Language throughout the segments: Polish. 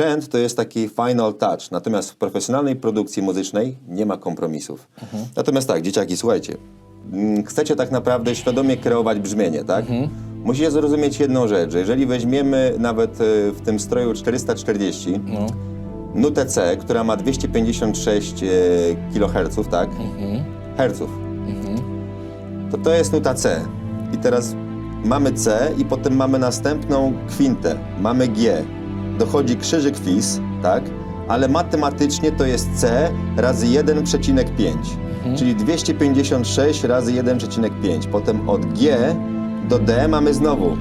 sprzęt to jest taki final touch, natomiast w profesjonalnej produkcji muzycznej nie ma kompromisów. Natomiast tak, dzieciaki, słuchajcie, mm, chcecie tak naprawdę świadomie kreować brzmienie, tak? Musicie zrozumieć jedną rzecz, że jeżeli weźmiemy nawet e, w tym stroju 440 No. nutę C, która ma 256 e, kHz, tak? Herców. To to jest nuta C. I teraz mamy C i potem mamy następną kwintę. Mamy G. Dochodzi krzyżyk fis, tak? Ale matematycznie to jest C razy 1,5. Czyli 256 razy 1,5. Potem od G do D mamy znowu.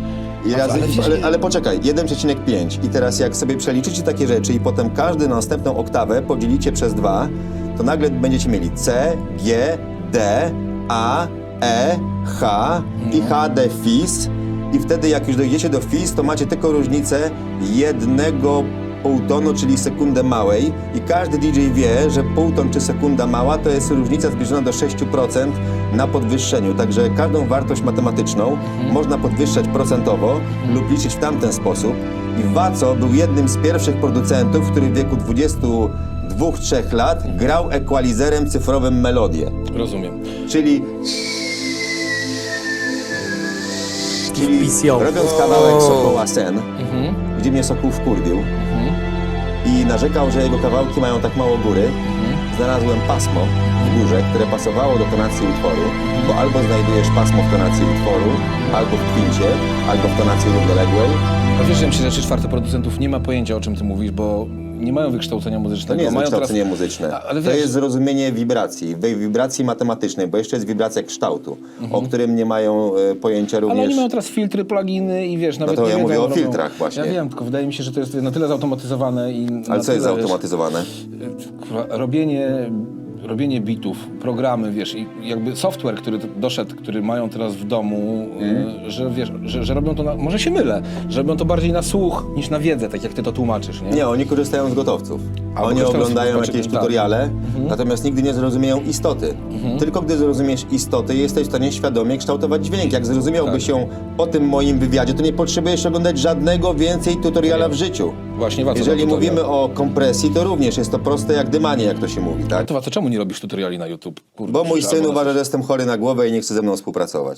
I razy, ale ale, ale poczekaj, 1,5. I teraz jak sobie przeliczycie takie rzeczy i potem każdy następną oktawę podzielicie przez dwa, to nagle będziecie mieli C, G, D, A, E, H i H, D, Fis. I wtedy jak już dojdziecie do Fis, to macie tylko różnicę jednego półtonu, czyli sekundę małej. I każdy DJ wie, że półton czy sekunda mała to jest różnica zbliżona do 6% na podwyższeniu. Także każdą wartość matematyczną można podwyższać procentowo lub liczyć w tamten sposób. I Waco był jednym z pierwszych producentów, który w wieku 22-3 lat grał ekwalizerem cyfrowym melodię. Rozumiem. Czyli Czyli PCO. robiąc kawałek Sokoła Sen, gdzie mnie Sokół wkurwił i narzekał, że jego kawałki mają tak mało góry, znalazłem pasmo w górze, które pasowało do tonacji utworu, bo albo znajdujesz pasmo w tonacji utworu, albo w kwincie, albo w tonacji równoległej. Wiesz, że myślę, że trzy czwarte producentów nie ma pojęcia, o czym ty mówisz, bo nie mają wykształcenia To muzycznego. nie jest mają wykształcenie teraz- muzyczne. A- Ale to wiesz, jest zrozumienie wibracji, wi- wibracji matematycznej, bo jeszcze jest wibracja kształtu, o którym nie mają e, pojęcia ale również. oni mają teraz filtry, pluginy i wiesz, nawet to nie ja wiedzą, mówię o robią- filtrach właśnie. Ja wiem, tylko wydaje mi się, że to jest na tyle zautomatyzowane i Ale co jest tyle, zautomatyzowane? Wiesz, kurwa, robienie, robienie bitów, programy, wiesz, i jakby software, który doszedł, który mają teraz w domu, y, że wiesz, że, że robią to, na, może się mylę, że robią to bardziej na słuch niż na wiedzę, tak jak ty to tłumaczysz, nie? Nie, oni korzystają z gotowców. Albo oni oglądają jakieś tak. tutoriale, natomiast nigdy nie zrozumieją istoty. Tylko gdy zrozumiesz istoty, jesteś w stanie świadomie kształtować dźwięk. Jak zrozumiałbyś Tak. ją po tym moim wywiadzie, to nie potrzebujesz oglądać żadnego więcej tutoriala w życiu. Właśnie, Waco Jeżeli mówimy o kompresji, to również jest to proste jak dymanie, jak to się mówi, tak? To, to czemu nie robisz tutoriali na YouTube? Kurde, Bo mój syn uważa, że jestem chory na głowę i nie chce ze mną współpracować.